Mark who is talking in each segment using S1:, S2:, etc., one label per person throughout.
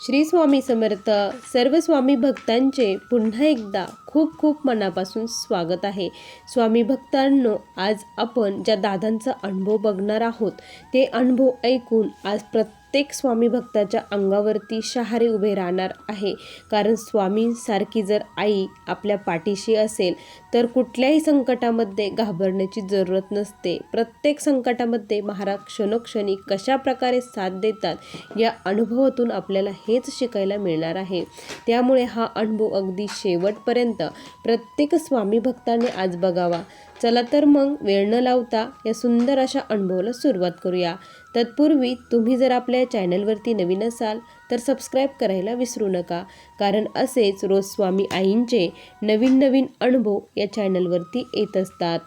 S1: श्री स्वामी समर्थ सर्व स्वामी भक्तांचे पुन्हा एकदा खूप खूप मनापासून स्वागत आहे. स्वामी भक्तांनो आज आपण ज्या दादांचा अनुभव बघणार आहोत ते अनुभव ऐकून आज प्रत्येक प्रत्येक स्वामी भक्ताच्या अंगावरती शहारे उभे राहणार आहे. कारण स्वामींसारखी जर आई आपल्या पाठीशी असेल तर कुठल्याही संकटामध्ये घाबरण्याची जरूरत नसते. प्रत्येक संकटामध्ये महाराज क्षणोक्षणी कशा प्रकारे साथ देतात या अनुभवातून आपल्याला हेच शिकायला मिळणार आहे. त्यामुळे हा अनुभव अगदी शेवटपर्यंत प्रत्येक स्वामी भक्ताने आज बघावा. चला तर मग वेळ न लावता या सुंदर अशा अनुभवाला सुरुवात करूया. तत्पूर्वी तुम्ही जर आपल्या चॅनलवरती नवीन असाल तर सबस्क्राईब करायला विसरू नका. कारण असेच रोज स्वामी आईंचे नवीन नवीन अनुभव या चॅनलवरती येत असतात.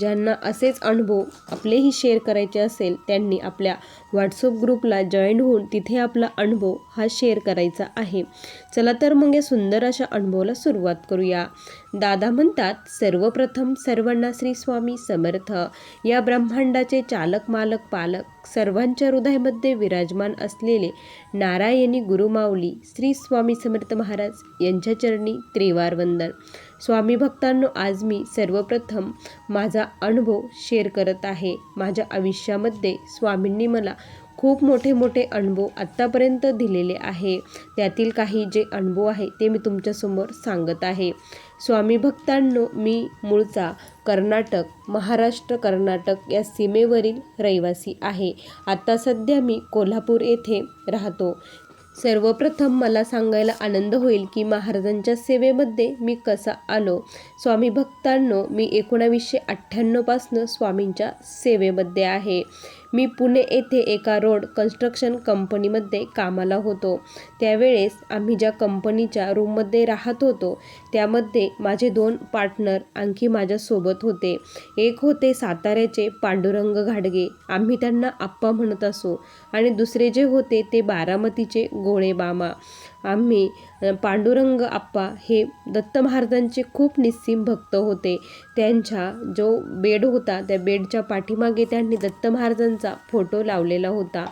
S1: ज्यांना असेच अनुभव आपलेही शेअर करायचे असेल त्यांनी आपल्या व्हॉट्सअप ग्रुपला जॉईन होऊन तिथे आपला अनुभव हा शेअर करायचा आहे. चला तर मग या सुंदर अशा अनुभवाला सुरुवात करूया. दादा म्हणतात सर्वप्रथम सर्वांना श्री स्वामी समर्थ. या ब्रह्मांडाचे चालक मालक पालक सर्वांच्या हृदयामध्ये विराजमान असलेले नारायणी गुरुमाऊली श्री स्वामी समर्थ महाराज यांच्या चरणी त्रिवार वंदन. स्वामी भक्तांनो आज मी सर्वप्रथम माझा अनुभव शेअर करत आहे. माझ्या आयुष्यामध्ये स्वामींनी मला खूप मोठे मोठे अनुभव आत्तापर्यंत दिलेले आहे. त्यातील काही जे अनुभव आहे ते मी तुमच्यासमोर सांगत आहे. स्वामी भक्तांनो मी मूळचा कर्नाटक महाराष्ट्र कर्नाटक या सीमेवरील रहिवासी आहे. आता सध्या मी कोल्हापूर येथे राहतो. सर्वप्रथम मला सांगायला आनंद होईल की महाराजांच्या सेवेमध्ये मी कसा आलो. स्वामी भक्तांनो मी एकोणावीसशे अठ्ठ्याण्णवपासनं स्वामींच्या सेवेमध्ये आहे. मी पुणे येथे एका रोड कन्स्ट्रक्शन कंपनीमध्ये कामाला होतो. त्यावेळेस आम्ही ज्या कंपनीच्या रूममध्ये राहत होतो त्यामध्ये माझे दोन पार्टनर आणखी माझ्यासोबत होते. एक होते साताऱ्याचे पांडुरंग घाडगे. आम्ही त्यांना आप्पा म्हणत असो. आणि दुसरे जे होते ते बारामतीचे गोळेबामा. आम्ही पांडुरंग आप्पा हे दत्त महाराजांचे खूप निस्सीम भक्त होते. त्यांच्या जो बेड होता त्या बेडच्या पाठीमागे त्यांनी दत्त महाराजांचा फोटो लावलेला होता.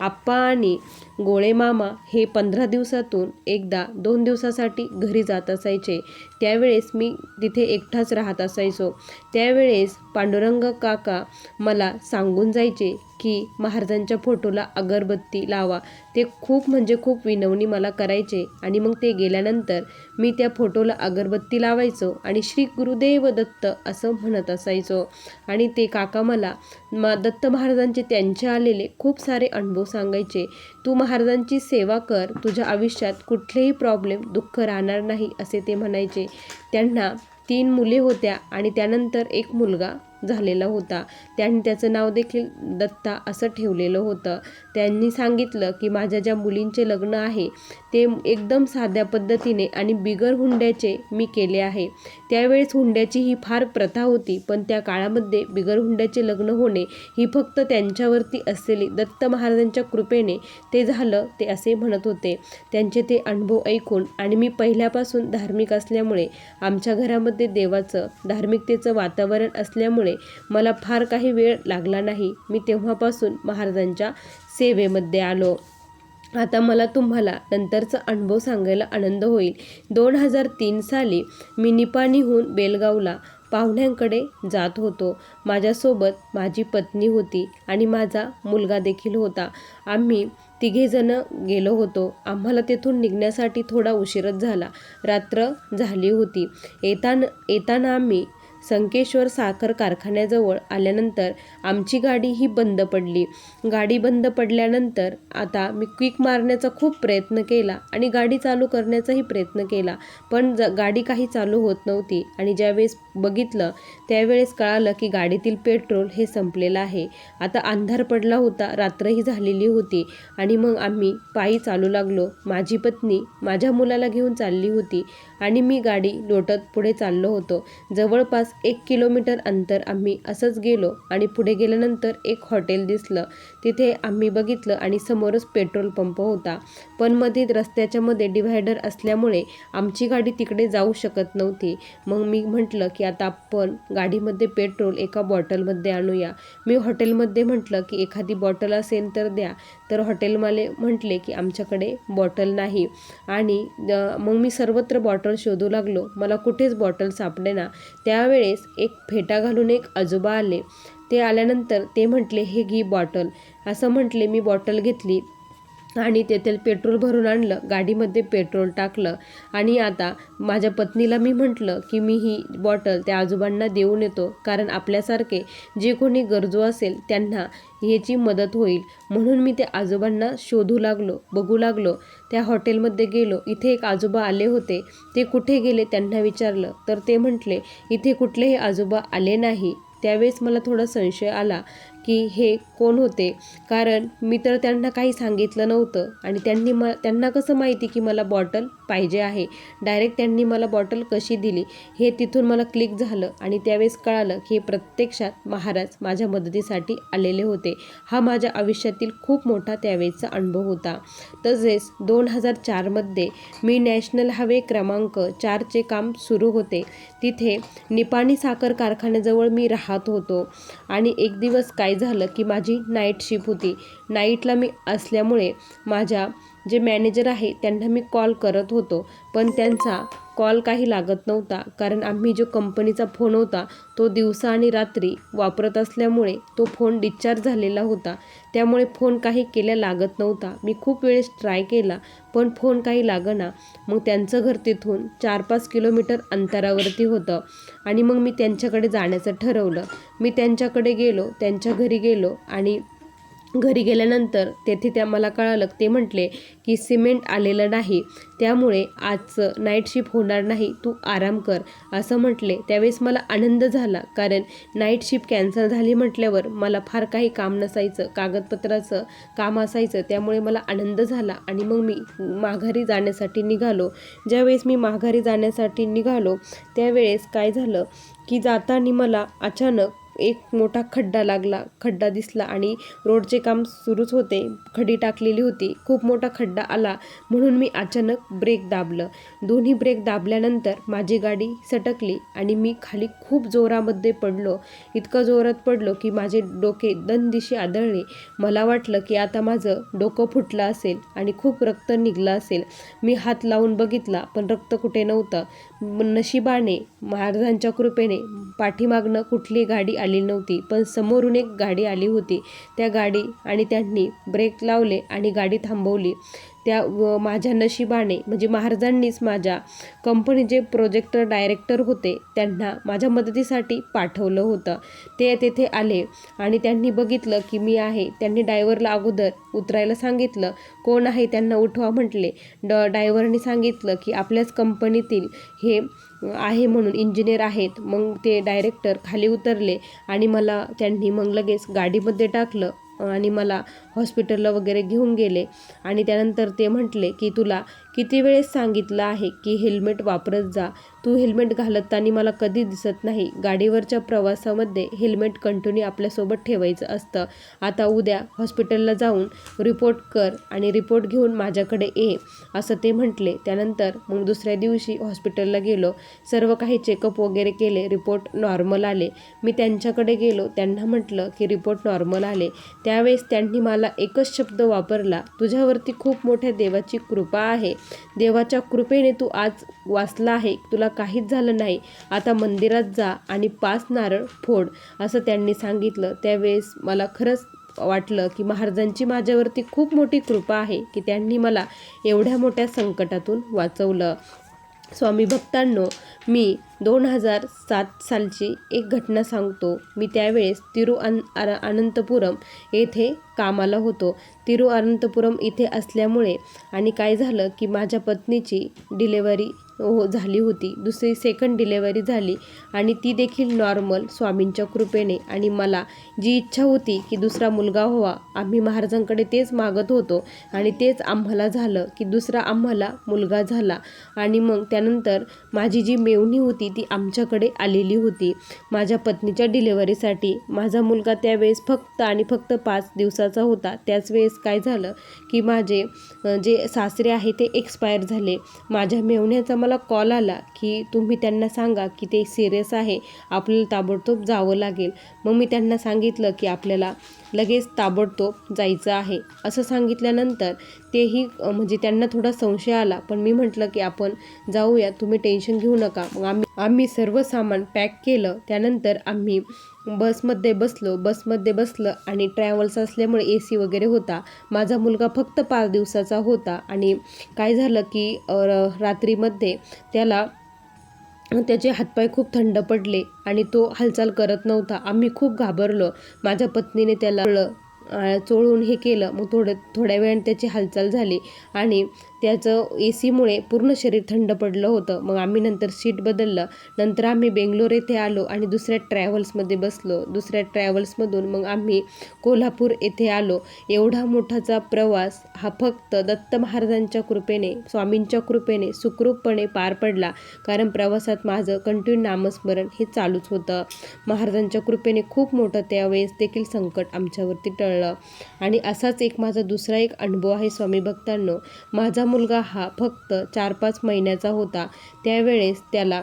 S1: आप्पा आणि गोळेमामा हे पंधरा दिवसातून एकदा दोन दिवसासाठी घरी जात असायचे. त्यावेळेस मी तिथे एकटाच राहत असायचो. त्यावेळेस पांडुरंग काका मला सांगून जायचे की महाराजांच्या फोटोला अगरबत्ती लावा. ते खूप म्हणजे खूप विनवणी मला करायचे आणि मग ते गेल्यानंतर मी त्या फोटोला अगरबत्ती लावायचो आणि श्री गुरुदेव दत्त असं म्हणत असायचो. आणि ते काका मला मा दत्त महाराजांचे त्यांचे आलेले खूप सारे अनुभव सांगायचे. तू महाराजांची सेवा कर तुझ्या आयुष्यात कुठलेही प्रॉब्लेम दुःख राहणार नाही असे ते म्हणायचे. त्यांना तीन मुले होत्या आणि त्यानंतर एक मुलगा. झालेला होता. त्यांनी त्याचं नाव देखील दत्ता असं ठेवलेलं होतं. त्यांनी सांगितलं की माझ्या ज्या मुलींचे लग्न आहे ते एकदम साध्या पद्धतीने आणि बिगर हुंड्याचे मी केले आहे. त्यावेळेस हुंड्याची ही फार प्रथा होती पण त्या काळामध्ये बिगर हुंड्याचे लग्न होणे ही फक्त त्यांच्यावरती असलेली दत्त महाराजांच्या कृपेने ते झालं ते असे म्हणत होते. त्यांचे ते अनुभव ऐकून आणि मी पहिल्यापासून धार्मिक असल्यामुळे आमच्या घरामध्ये देवाचं धार्मिकतेचं वातावरण असल्यामुळे मला फार काही वेळ लागला नाही. मी तेव्हापासून महाराजांच्या सेवेमध्ये आलो. आता मला तुम्हाला नंतरचा अनुभव सांगायला आनंद होईल. दोन हजार तीन साली मी निपाणीहून बेलगावला पाहुण्यांकडे जात होतो. माझ्यासोबत माझी पत्नी होती आणि माझा मुलगा देखील होता. आम्ही तिघेजण गेलो होतो. आम्हाला तेथून निघण्यासाठी थोडा उशीरच झाला. रात्र झाली होती. येताना येताना आम्ही संकेश्वर साखर कारखान्याजवळ आल्यानंतर आमची गाडी ही बंद पडली. गाडी बंद पडल्यानंतर आता मी क्विक मारण्याचा खूप प्रयत्न केला आणि गाडी चालू करण्याचाही प्रयत्न केला. पण ज गाडी काही चालू होत नव्हती आणि ज्यावेळेस बघितलं त्यावेळेस कळालं की गाडीतील पेट्रोल हे संपलेलं आहे. आता अंधार पडला होता रात्रही झालेली होती आणि मग आम्ही पायी चालू लागलो. माझी पत्नी माझ्या मुलाला घेऊन चालली होती. आणि मी गाडी लोटत पुढे चाललो होतो. जवळपास एक किलोमीटर अंतर आम्ही असंच गेलो आणि पुढे गेल्यानंतर एक हॉटेल दिसलं. तिथे आम्ही बघितलं आणि समोरच पेट्रोल पंप होता. पण मध्ये रस्त्याच्या मध्ये डिव्हायडर असल्यामुळे आमची गाडी तिकडे जाऊ शकत नव्हती. मग मी म्हटलं की आता आपण गाडीमध्ये पेट्रोल एका बॉटलमध्ये आणूया. मी हॉटेलमध्ये म्हटलं की एखादी बॉटल असेल तर द्या. तर हॉटेलवाले म्हटले की आमच्याकडे बॉटल नाही. आणि मग मी सर्वत्र बॉटल शोधू लागलो. मला कुठेच बॉटल सापडेना. त्यावेळेस एक फेटा घालून एक आजोबा आले. ते आल्यानंतर ते म्हटले हे घी बॉटल. असं म्हटले मी बॉटल घेतली आणि तेथील पेट्रोल भरून आणलं गाडीमध्ये पेट्रोल टाकलं आणि आता माझ्या पत्नीला मी म्हटलं की मी ही बॉटल त्या आजोबांना देऊन येतो कारण आपल्यासारखे जे कोणी गरजू असेल त्यांना ह्याची मदत होईल. म्हणून मी त्या आजोबांना शोधू लागलो बघू लागलो. त्या हॉटेलमध्ये गेलो. इथे एक आजोबा आले होते. ते कुठे गेले त्यांना विचारलं. तर ते म्हटले इथे कुठलेही आजोबा आले नाही. त्यावेळेस मला थोडा संशय आला की हे कोण होते? कारण मी तर त्यांना काही सांगितलं नव्हतं आणि त्यांनी म त्यांना कसं माहिती की मला बॉटल पाहिजे आहे? डायरेक्ट त्यांनी मला बॉटल कशी दिली? हे तिथून मला क्लिक झालं आणि त्यावेळेस कळालं की हे प्रत्यक्षात महाराज माझ्या मदतीसाठी आलेले होते. हा माझ्या आयुष्यातील खूप मोठा त्यावेळेचा अनुभव होता. तसेच दोन हजार चारमध्ये मी नॅशनल हायवे क्रमांक चारचे काम सुरू होते. तिथे निपाणी साखर कारखान्याजवळ मी राहत होतो. आणि एक दिवस काय झालं की माझी नाईट शिफ्ट होती. नाईटला मी असल्यामुळे माझ्या जे मॅनेजर आहे त्यांना मी कॉल करत होतो पण त्यांचा कॉल काही लागत नव्हता. कारण आम्ही जो कंपनीचा फोन होता तो दिवसा आणि रात्री वापरत असल्यामुळे तो फोन डिस्चार्ज झालेला होता. त्यामुळे फोन काही केल्या लागत नव्हता. मी खूप वेळेस ट्राय केला पण फोन काही लागना. मग त्यांचं घर तिथून चार पाच किलोमीटर अंतरावरती होतं आणि मग मी त्यांच्याकडे जाण्याचं ठरवलं. मी त्यांच्याकडे गेलो त्यांच्या घरी गेलो आणि घरी गेल्यानंतर तेथे त्या मला कळालं. ते म्हटले की सिमेंट आलेलं नाही. त्यामुळे आजचं नाईट शिफ्ट होणार नाही. तू आराम कर. असं म्हटले. त्यावेळेस मला आनंद झाला कारण नाईट शिफ्ट कॅन्सल झाली म्हटल्यावर मला फार काही काम नसायचं. कागदपत्राचं काम असायचं. त्यामुळे मला आनंद झाला आणि मग मी माघारी जाण्यासाठी निघालो. ज्यावेळेस मी माघारी जाण्यासाठी निघालो त्यावेळेस काय झालं की जाताना मला अचानक एक मोठा खड्डा लागला खड्डा दिसला आणि रोडचे काम सुरूच होते. खडी टाकलेली होती. खूप मोठा खड्डा आला म्हणून मी अचानक ब्रेक दाबलं. दोन्ही ब्रेक दाबल्यानंतर माझी गाडी सटकली आणि मी खाली खूप जोरामध्ये पडलो. इतकं जोरात पडलो की माझे डोके दनदिशी आदळले. मला वाटलं की आता माझं डोकं फुटलं असेल आणि खूप रक्त निघलं असेल. मी हात लावून बघितला पण रक्त कुठे नव्हतं. नशिबाने महाराजांच्या कृपेने पाठीमागनं कुठली गाडी आली नव्हती पण समोरून एक गाडी आली होती. त्या गाडी आणि त्यांनी ब्रेक लावले आणि गाडी थांबवली. त्या व माझ्या नशिबाने म्हणजे महाराजांनीच माझ्या कंपनीचे प्रोजेक्टर डायरेक्टर होते त्यांना माझ्या मदतीसाठी पाठवलं होतं. ते तेथे आले आणि त्यांनी बघितलं की मी आहे. त्यांनी डायव्हरला अगोदर उतरायला सांगितलं. कोण आहे? त्यांना उठवा म्हटले. ड डायव्हरने सांगितलं की आपल्याच कंपनीतील हे आहे म्हणून इंजिनियर आहेत. मग ते डायरेक्टर खाली उतरले आणि मला त्यांनी मग लगेच गाडीमध्ये टाकलं. आणि मला हॉस्पिटलला वगैरे घेऊन गेले. आणि त्यानंतर ते म्हटले की तुला किती वेळेस सांगितलं आहे की हेल्मेट वापरत जा? तू हेल्मेट घालताना मला कधी दिसत नाही. गाडीवरच्या प्रवासामध्ये हेल्मेट कंटिन्यू आपल्यासोबत ठेवायचं असतं. आता उद्या हॉस्पिटलला जाऊन रिपोर्ट कर आणि रिपोर्ट घेऊन माझ्याकडे ये असं ते म्हटले. त्यानंतर मग दुसऱ्या दिवशी हॉस्पिटलला गेलो. सर्व काही चेकअप वगैरे केले रिपोर्ट नॉर्मल आले. मी त्यांच्याकडे गेलो. त्यांना म्हटलं की रिपोर्ट नॉर्मल आले. त्यावेळेस त्यांनी मला एकच शब्द वापरला. तुझ्यावरती खूप मोठ्या देवाची कृपा आहे. देवाच्या कृपेने तू आज वाचला आहे. तुला काहीच झालं नाही. आता मंदिरात जा आणि पाच नारळ फोड असं त्यांनी सांगितलं. त्यावेळेस मला खरंच वाटलं की महाराजांची माझ्यावरती खूप मोठी कृपा आहे की त्यांनी मला एवढ्या मोठ्या संकटातून वाचवलं. स्वामी भक्तांनो मी दोन हजार सात सालची एक घटना सांगतो. मी त्यावेळेस तिरु अन अनंतपुरम येथे कामाला होतो. तिरुअनंतपुरम इथे असल्यामुळे आणि काय झालं की माझ्या पत्नीची डिलेवरी हो झाली होती. दुसरी सेकंड डिलेवरी झाली आणि ती देखील नॉर्मल स्वामींच्या कृपेने. आणि मला जी इच्छा होती की दुसरा मुलगा व्हावा आम्ही महाराजांकडे तेच मागत होतो आणि तेच आम्हाला झालं की दुसरा आम्हाला मुलगा झाला. आणि मग त्यानंतर माझी जी मेवणी होती ती आमच्याकडे आलेली होती. माझ्या पत्नीच्या डिलेवरीसाठी माझा मुलगा त्यावेळेस फक्त आणि फक्त पाच दिवसाचा होता. त्याच वेळेस काय झालं की माझे जे सासरे आहे ते एक्सपायर झाले. माझ्या मेवण्याचा मला कॉल आला की तुम्ही त्यांना सांगा की ते सिरियस आहे आपल्याला ताबडतोब जावं लागेल. मग मी त्यांना सांगितलं की आपल्याला लगेच ताबडतोब जायचं आहे. असं सांगितल्यानंतर तेही म्हणजे त्यांना थोडा संशय आला. पण मी म्हटलं की आपण जाऊया तुम्ही टेन्शन घेऊ नका. मग आम्ही आम्ही सर्व सामान पॅक केलं. त्यानंतर आम्ही बसमध्ये बसलो. बसमध्ये बसलं आणि ट्रॅव्हल्स असल्यामुळे ए सी वगैरे होता. माझा मुलगा फक्त पाच दिवसाचा होता आणि काय झालं की र- रात्रीमध्ये त्याला त्याचे हातपाय खूप थंड पडले आणि तो हालचाल करत नव्हता. आम्ही खूप घाबरलो. माझ्या पत्नीने त्याला चोळून हे केलं. मग थोडं थोड्या वेळाने त्याची हालचाल झाली आणि त्याचं ए सीमुळे पूर्ण शरीर थंड पडलं होतं. मग आम्ही नंतर सीट बदललं. नंतर आम्ही बेंगलोर येथे आलो आणि दुसऱ्या ट्रॅव्हल्समध्ये बसलो. दुसऱ्या ट्रॅव्हल्समधून मग आम्ही कोल्हापूर येथे आलो. एवढा मोठाचा प्रवास हा फक्त दत्त महाराजांच्या कृपेने स्वामींच्या कृपेने सुखरूपपणे पार पडला. कारण प्रवासात माझं कंटिन्यू नामस्मरण हे चालूच होतं. महाराजांच्या कृपेने खूप मोठं त्यावेळेस देखील संकट आमच्यावरती टळलं. आणि असाच एक माझा दुसरा एक अनुभव आहे स्वामी भक्तांनो. माझा मुलगा हा फक्त चार पाच महिन्याचा होता. त्यावेळेस त्याला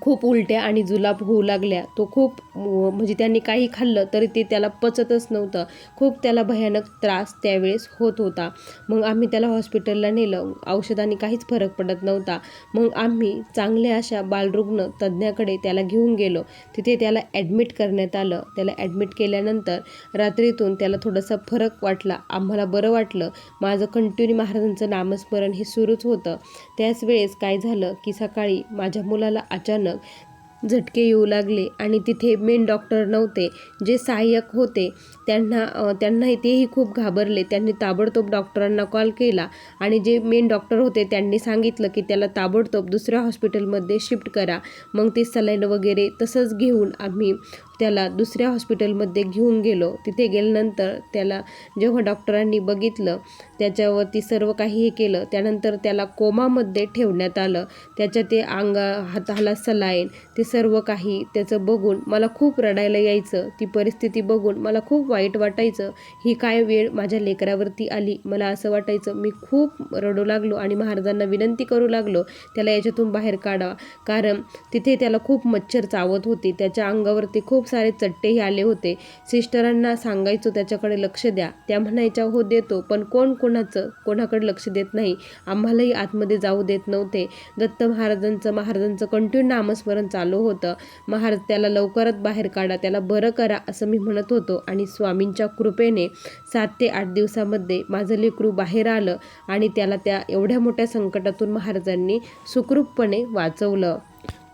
S1: खूप उलट्या आणि जुलाब होऊ लागल्या. तो खूप म्हणजे त्यांनी काही खाल्लं तरी ते त्याला पचतच नव्हतं. खूप त्याला भयानक त्रास त्यावेळेस होत होता. मग आम्ही त्याला हॉस्पिटलला नेलं. औषधांनी काहीच फरक पडत नव्हता. मग आम्ही चांगल्या अशा बालरुग्ण तज्ज्ञाकडे त्याला घेऊन गेलो. तिथे त्याला ॲडमिट करण्यात आलं. त्याला ॲडमिट केल्यानंतर रात्रीतून त्याला थोडासा फरक वाटला. आम्हाला बरं वाटलं. माझं कंटिन्यू महाराजांचं नामस्मरण हे सुरूच होतं. त्याच वेळेस काय झालं की सकाळी माझ्या मुलाला अचानक झटके येऊ लागले आणि तिथे मेन डॉक्टर नव्हते जे सहाय्यक होते. त्यांना त्यांनाही त्यांना तेही खूप घाबरले. त्यांनी ताबडतोब डॉक्टरांना कॉल केला आणि जे मेन डॉक्टर होते त्यांनी सांगितलं की त्याला ताबडतोब दुसऱ्या हॉस्पिटलमध्ये शिफ्ट करा. मग ते सलाईन वगैरे तसंच घेऊन आम्ही त्याला दुसऱ्या हॉस्पिटलमध्ये घेऊन गेलो. तिथे गेल्यानंतर त्याला जेव्हा डॉक्टरांनी बघितलं त्याच्यावरती सर्व काही हे केलं. त्यानंतर त्याला कोमामध्ये ठेवण्यात आलं. त्याच्या ते अंग हाताला सलाईन ते सर्व काही त्याचं बघून मला खूप रडायला यायचं. ती परिस्थिती बघून मला खूप वाईट वाटायचं. ही काय वेळ माझ्या लेकरावरती आली? मला असं वाटायचं मी खूप रडू लागलो आणि महाराजांना विनंती करू लागलो त्याला याच्यातून बाहेर काढा. कारण तिथे त्याला खूप मच्छर चावत होते. त्याच्या अंगावरती खूप सारे चट्टेही आले होते. सिस्टरांना सांगायचो त्याच्याकडे लक्ष द्या. त्या म्हणायच्या हो देतो. पण कोण कोणाचं? कोणाकडे लक्ष देत नाही? आम्हालाही आतमध्ये जाऊ देत नव्हते. दत्त महाराजांचं महाराजांचं कंटिन्यू नामस्मरण चालू होतं. महाराज त्याला लवकरात बाहेर काढा. त्याला बरं करा असं मी म्हणत होतो. आणि स्वामींच्या कृपेने सात ते आठ दिवसामध्ये माझं लेकरू बाहेर आलं आणि त्याला त्या एवढ्या मोठ्या संकटातून महाराजांनी सुखरूपपणे वाचवलं.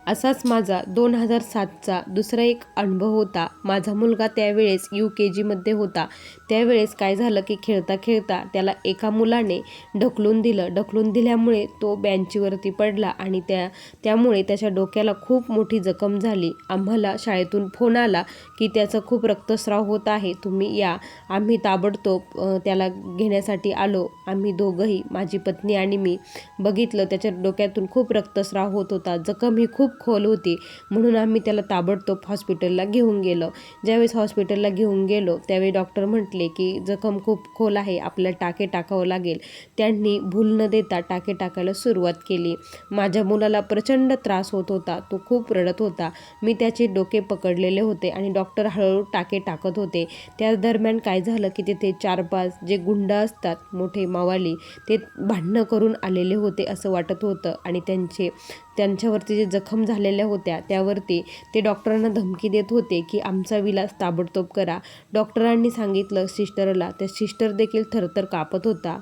S1: असाच माझा दोन हजार सातचा दुसरा एक अनुभव होता. माझा मुलगा त्यावेळेस यू के जीमध्ये होता. त्यावेळेस काय झालं की खेळता खेळता त्याला एका मुलाने ढकलून दिलं. ढकलून दिल्यामुळे तो बँचीवरती पडला आणि त्या त्यामुळे त्याच्या डोक्याला खूप मोठी जखम झाली. आम्हाला शाळेतून फोन आला की त्याचा खूप रक्तस्राव होत आहे. तुम्ही या. आम्ही ताबडतोब त्याला घेण्यासाठी आलो. आम्ही दोघंही माझी पत्नी आणि मी बघितलं. त्याच्या डोक्यातून खूप रक्तस्राव होत होता. जखम ही खूप खोल होती. म्हणून आम्ही त्याला ताबडतोब हॉस्पिटलला घेऊन गेलो. ज्यावेळेस हॉस्पिटलला घेऊन गेलो त्यावेळी डॉक्टर म्हटले की जखम खूप खोल आहे आपल्याला टाके टाकावं लागेल. त्यांनी भूल न देता टाके टाकायला सुरुवात केली. माझ्या मुलाला प्रचंड त्रास होत होता. तो खूप रडत होता. मी त्याचे डोके पकडलेले होते आणि डॉक्टर हळूहळू टाके टाकत होते. त्या दरम्यान काय झालं की तिथे चार पाच जे गुंड असतात मोठे मावाली ते भांडणं करून आलेले होते असं वाटत होतं आणि त्यांचे त्यांच्यावरती जे जखम झालेल्या होत्या त्यावरती ते डॉक्टरांना धमकी देत होते की आमचा विलास ताबडतोब करा. डॉक्टरांनी सांगितलं सिस्टरला. त्या सिस्टर देखील थरथर कापत होता.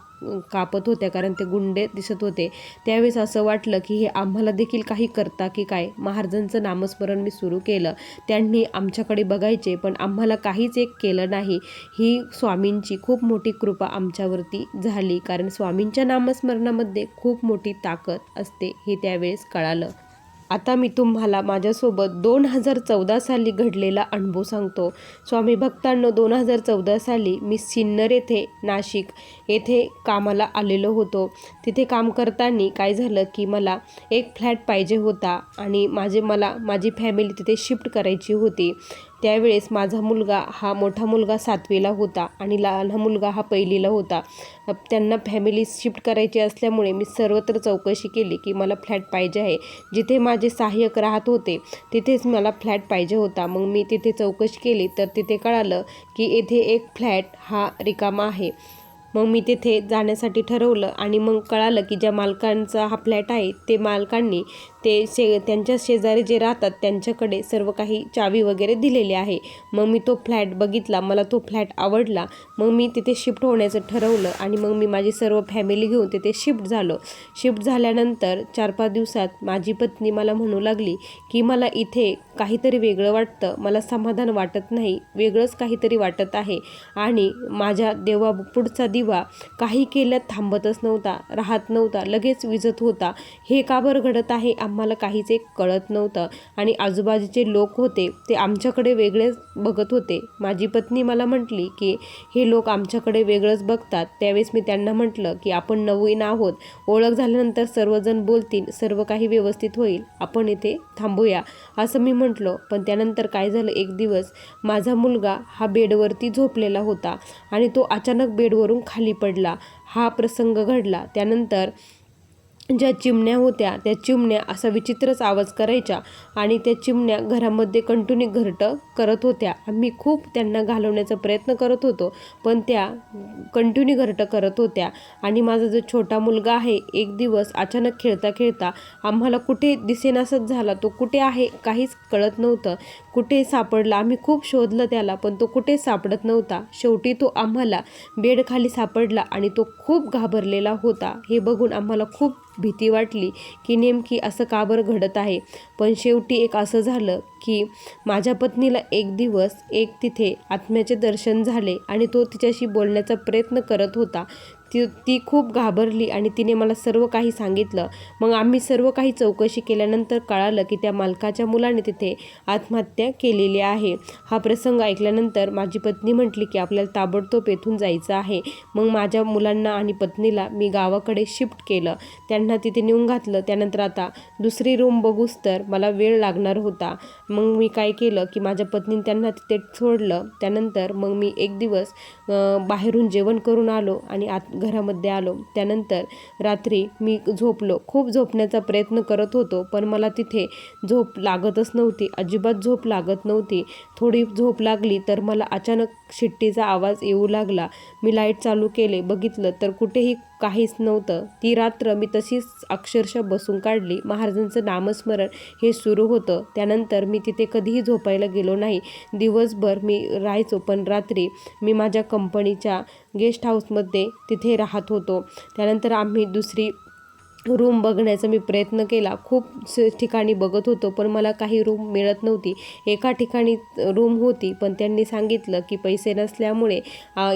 S1: कापत होत्या कारण ते गुंडे दिसत होते. त्यावेळेस असं वाटलं की हे आम्हाला देखील काही करता की काय? महाराजांचं नामस्मरण मी सुरू केलं. त्यांनी आमच्याकडे बघायचे पण आम्हाला काहीच एक केलं नाही. ही स्वामींची खूप मोठी कृपा आमच्यावरती झाली कारण स्वामींच्या नामस्मरणामध्ये खूप मोठी ताकद असते हे त्यावेळेस कळालं. आता मी तुम्हाला माझ्यासोबत दोन हजार चौदा साली घडलेला अनुभव सांगतो. स्वामी भक्तांनो दोन हजार चौदा साली मी सिन्नर येथे नाशिक येथे कामाला आलेलो होतो. तिथे काम करताना काय झालं की मला एक फ्लॅट पाहिजे होता आणि माझे मला माझी फॅमिली तिथे शिफ्ट करायची होती. त्यावेळेस माझा मुलगा हा मोठा मुलगा सातवीला होता आणि लहान मुलगा हा पहिलीला होता. त्यांना फॅमिली शिफ्ट करायची असल्यामुळे मी सर्वत्र चौकशी केली की मला फ्लॅट पाहिजे आहे. जिथे माझे सहाय्यक राहत होते तिथेच मला फ्लॅट पाहिजे होता. मग मी तिथे चौकशी केली तर तिथे कळालं की येथे एक फ्लॅट हा रिकामा आहे. मग मी तिथे जाण्यासाठी ठरवलं आणि मग कळालं की ज्या मालकांचा हा फ्लॅट आहे ते मालकांनी ते शे त्यांच्या शेजारी जे राहतात त्यांच्याकडे सर्व काही चावी वगैरे दिलेली आहे. मग मी तो फ्लॅट बघितला मला तो फ्लॅट आवडला. मग मी तिथे शिफ्ट होण्याचं ठरवलं आणि मग मी माझी सर्व फॅमिली घेऊन तिथे शिफ्ट झालो. शिफ्ट झाल्यानंतर चार पाच दिवसात माझी पत्नी मला म्हणू लागली की मला इथे काहीतरी वेगळं वाटतं. मला समाधान वाटत नाही. वेगळंच काहीतरी वाटत आहे. आणि माझ्या देवा पुढचा दिवा काही केल्यात थांबतच नव्हता राहत नव्हता लगेच विजत होता. हे का बरं घडत आहे आम्हाला काहीच एक कळत नव्हतं. आणि आजूबाजूचे लोक होते ते आमच्याकडे वेगळेच बघत होते. माझी पत्नी मला म्हटली की हे लोक आमच्याकडे वेगळंच बघतात. त्यावेळेस मी त्यांना म्हटलं की आपण नवीन आहोत. ओळख झाल्यानंतर सर्वजण बोलतील सर्व काही व्यवस्थित होईल. आपण इथे थांबूया. असं मी म्हटलो. पण त्यानंतर काय झालं एक दिवस माझा मुलगा हा बेडवरती झोपलेला होता आणि तो अचानक बेडवरून खाली पडला. हा प्रसंग घडला. त्यानंतर ज्या चिमण्या होत्या त्या चिमण्या असा विचित्रच आवाज करायच्या आणि त्या चिमण्या घरामध्ये कंटिन्यू घरटं करत होत्या. आम्ही खूप त्यांना घालवण्याचा प्रयत्न करत होतो पण त्या कंटिन्यू घरटं करत होत्या. आणि माझा जो छोटा मुलगा आहे एक दिवस अचानक खेळता खेळता आम्हाला कुठे दिसेनासच झाला. तो कुठे आहे काहीच कळत नव्हतं. कुठे सापडला आम्ही खूप शोधलं त्याला पण तो कुठे सापडत नव्हता. शेवटी तो आम्हाला बेडखाली सापडला आणि तो खूप घाबरलेला होता. हे बघून आम्हाला खूप भीती वाटली की नेमकी असं का बरं घडत आहे? पण शेवटी एक असं झालं की माझ्या पत्नीला एक दिवस एक तिथे आत्म्याचे दर्शन झाले आणि तो तिच्याशी बोलण्याचा प्रयत्न करत होता. ती ती खूप घाबरली आणि तिने मला सर्व काही सांगितलं. मग आम्ही सर्व काही चौकशी केल्यानंतर कळालं की त्या मालकाच्या मुलाने तिथे आत्महत्या केलेली आहे. हा प्रसंग ऐकल्यानंतर माझी पत्नी म्हटली की आपल्याला ताबडतोब येथून जायचं आहे. मग माझ्या मुलांना आणि पत्नीला मी गावाकडे शिफ्ट केलं. त्यांना तिथे नेऊन घातलं. त्यानंतर आता दुसरी रूम बघूस तर मला वेळ लागणार होता. मग मी काय केलं की माझ्या पत्नीने त्यांना तिथे सोडलं. त्यानंतर मग मी एक दिवस बाहेरून जेवण करून आलो आणि आत घरामध्ये आलो. त्यानंतर रात्री मी झोपलो. खूप झोपण्याचा प्रयत्न करत होतो पण मला तिथे झोप लागतच नव्हती. अजिबात झोप लागत नव्हती. थोडी झोप लागली तर मला अचानक शिट्टीचा आवाज येऊ लागला. मी लाइट चालू केले बघितलं तर कुठेही काहीच नव्हतं. ती रात्र मी तशीच अक्षरशः बसून काढली. महाराजांचं नामस्मरण हे सुरू होतं. त्यानंतर मी तिथे कधीही झोपायला गेलो नाही. दिवसभर मी राहायचो पण रात्री मी माझ्या कंपनीच्या गेस्ट हाऊसमध्ये तिथे राहत होतो. त्यानंतर आम्ही दुसरी रूम बघण्याचा मी प्रयत्न केला. खूप ठिकाणी बघत होतो पण मला काही रूम मिळत नव्हती. एका ठिकाणी रूम होती पण त्यांनी सांगितलं की पैसे नसल्यामुळे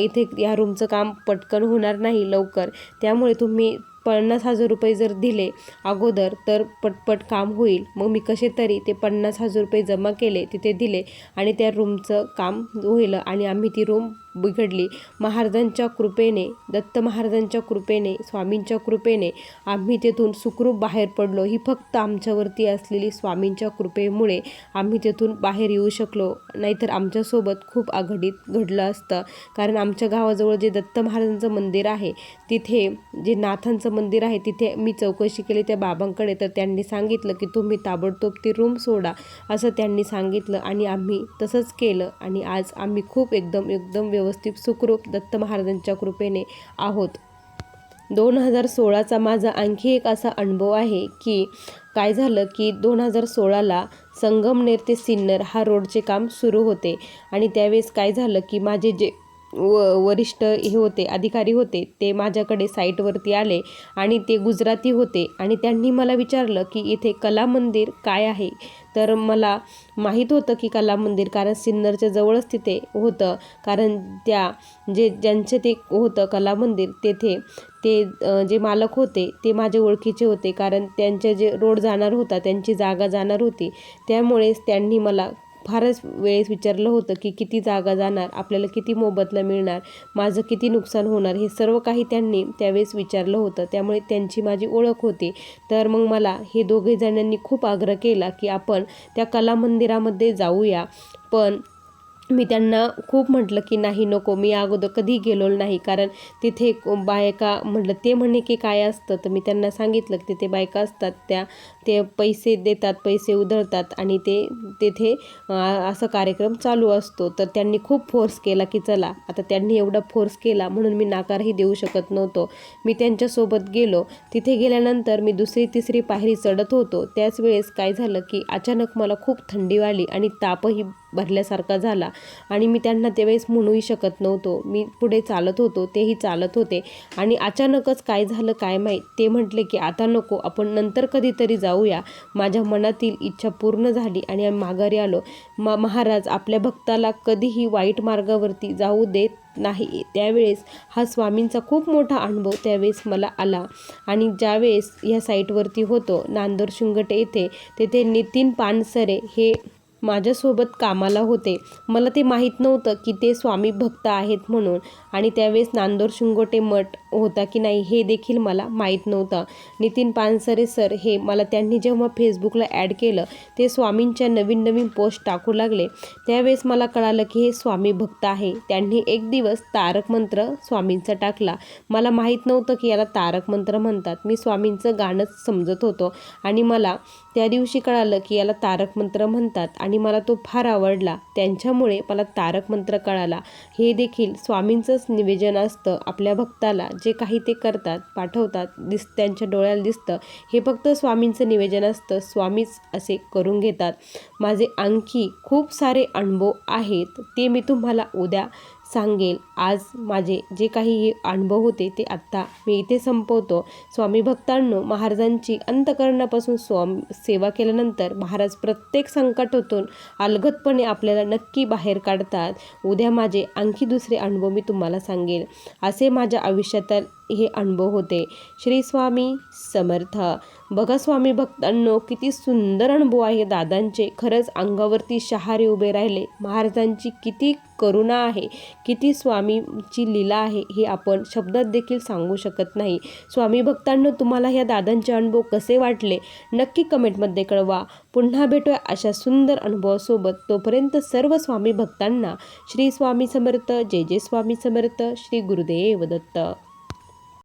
S1: इथे या रूमचं काम पटकन होणार नाही लवकर. त्यामुळे तुम्ही पन्नास हजार रुपये जर दिले अगोदर तर पटपट काम होईल. मग मी कसे तरी ते पन्नास हजार रुपये जमा केले तिथे दिले आणि त्या रूमचं काम होईल आणि आम्ही ती रूम बिघडली. महाराजांच्या कृपेने दत्त महाराजांच्या कृपेने स्वामींच्या कृपेने आम्ही तेथून सुखरूप बाहेर पडलो. ही फक्त आमच्यावरती असलेली स्वामींच्या कृपेमुळे आम्ही तेथून बाहेर येऊ शकलो. नाहीतर आमच्यासोबत खूप आघाडीत घडलं असतं. कारण आमच्या गावाजवळ जे दत्त महाराजांचं मंदिर आहे तिथे जे नाथांचं मंदिर आहे तिथे मी चौकशी केली त्या बाबांकडे. तर त्यांनी सांगितलं की तुम्ही ताबडतोब ती रूम सोडा असं त्यांनी सांगितलं आणि आम्ही तसंच केलं. आणि आज आम्ही खूप एकदम एकदम व्यवस्थित सुखरूप दत्त महाराजांच्या कृपेने आहोत. दोन हजार सोळाचा माझा आणखी एक असा अनुभव आहे की काय झालं की दोन हजार सोळाला संगमनेर ते सिन्नर हा रोडचे काम सुरू होते आणि त्यावेळेस काय झालं की माझे जे व वरिष्ठ हे होते अधिकारी होते ते माझ्याकडे साईटवरती आले आणि ते गुजराती होते आणि त्यांनी मला विचारलं की इथे कला मंदिर काय आहे? तर मला माहीत होतं की कला मंदिर कारण सिन्नरच्या जवळच तिथे होतं. कारण त्या जे ज्यांचे ते होतं कला मंदिर तेथे ते जे मालक होते ते माझे ओळखीचे होते. कारण त्यांचे जे रोड जाणार होता त्यांची जागा जाणार होती. त्यामुळेच त्यांनी मला फारच वेळेस विचारलं होतं की किती जागा जाणार आपल्याला किती मोबदला मिळणार माझं किती नुकसान होणार हे सर्व काही त्यांनी त्यावेळेस विचारलं होतं. त्यामुळे त्यांची माझी ओळख होती. तर मग मला हे दोघे जणांनी खूप आग्रह केला की आपण त्या कला मंदिरामध्ये जाऊया. पण मी त्यांना खूप म्हटलं की नाही नको मी अगोदर कधी गेलेलो नाही. कारण तिथे बायका म्हटलं ते म्हणे की काय असतं? तर मी त्यांना सांगितलं की तिथे बायका असतात त्या ते पैसे देतात पैसे उधळतात आणि ते तेथे असा कार्यक्रम चालू असतो. तर त्यांनी खूप फोर्स केला की चला आता त्यांनी एवढा फोर्स केला म्हणून मी नाकारही देऊ शकत नव्हतो. मी त्यांच्यासोबत गेलो. तिथे गेल्यानंतर मी दुसरी तिसरी पायरी चढत होतो. त्याच वेळेस काय झालं की अचानक मला खूप थंडी वाली आणि तापही भरल्यासारखा झाला. आणि मी त्यांना त्यावेळेस म्हणूही शकत नव्हतो. मी पुढे चालत होतो तेही चालत होते. आणि अचानकच काय झालं काय माहीत? ते म्हटले की आता नको आपण नंतर कधीतरी जाऊया. माझ्या मनातील इच्छा पूर्ण झाली आणि आम्ही माघारी आलो. म महाराज आपल्या भक्ताला कधीही वाईट मार्गावरती जाऊ देत नाही. त्यावेळेस हा स्वामींचा खूप मोठा अनुभव त्यावेळेस मला आला. आणि ज्यावेळेस ह्या साईटवरती होतो नांदोर शिंगटे येथे तेथे नितीन पानसरे हे माझ्यासोबत कामाला होते. मला ते माहीत नव्हतं की ते स्वामी भक्त आहेत म्हणून. आणि त्यावेळेस नांदोर शिंगोटे मठ होता की नाही हे देखील मला माहीत नव्हतं. नितीन पानसरे सर हे मला त्यांनी जेव्हा फेसबुकला ॲड केलं ते स्वामींच्या नवीन नवीन पोस्ट टाकू लागले. त्यावेळेस मला कळालं की हे स्वामी भक्त आहे. त्यांनी एक दिवस तारक मंत्र स्वामींचा टाकला. मला माहीत नव्हतं की याला तारक मंत्र म्हणतात. मी स्वामींचं गाणंच समजत होतो आणि मला त्या दिवशी कळालं की याला तारक मंत्र म्हणतात आणि मला तो फार आवडला. त्यांच्यामुळे मला तारक मंत्र कळाला. हे देखील स्वामींचंच निवेदन असतं आपल्या भक्ताला. जे काही ते करतात पाठवतात दिस त्यांच्या डोळ्याला दिसतं हे फक्त स्वामींचं निवेदन असतं. स्वामीच असे करून घेतात. माझे आणखी खूप सारे अनुभव आहेत ते मी तुम्हाला उद्या सांगेल. आज माझे जे काही हे अनुभव होते ते आत्ता मी इथे संपवतो. स्वामी भक्तांनो महाराजांची अंतकरणापासून स्वामी सेवा केल्यानंतर महाराज प्रत्येक संकटातून अलगदपणे आपल्याला नक्की बाहेर काढतात. उद्या माझे आणखी दुसरे अनुभव मी तुम्हाला सांगेल. असे माझ्या आयुष्यात हे अनुभव होते. श्री स्वामी समर्थ. बघा स्वामी भक्तांनो किती सुंदर अनुभव आहे दादांचे. खरंच अंगावरती शहारे उभे राहिले. महाराजांची किती करुणा आहे किती स्वामीची लीला आहे हे आपण शब्दात देखील सांगू शकत नाही. स्वामी भक्तांनो तुम्हाला ह्या दादांचे अनुभव कसे वाटले? नक्की कमेंटमध्ये कळवा. पुन्हा भेटूया अशा सुंदर अनुभवासोबत. तोपर्यंत सर्व स्वामी भक्तांना श्री स्वामी समर्थ जय जय स्वामी समर्थ श्री गुरुदेव दत्त.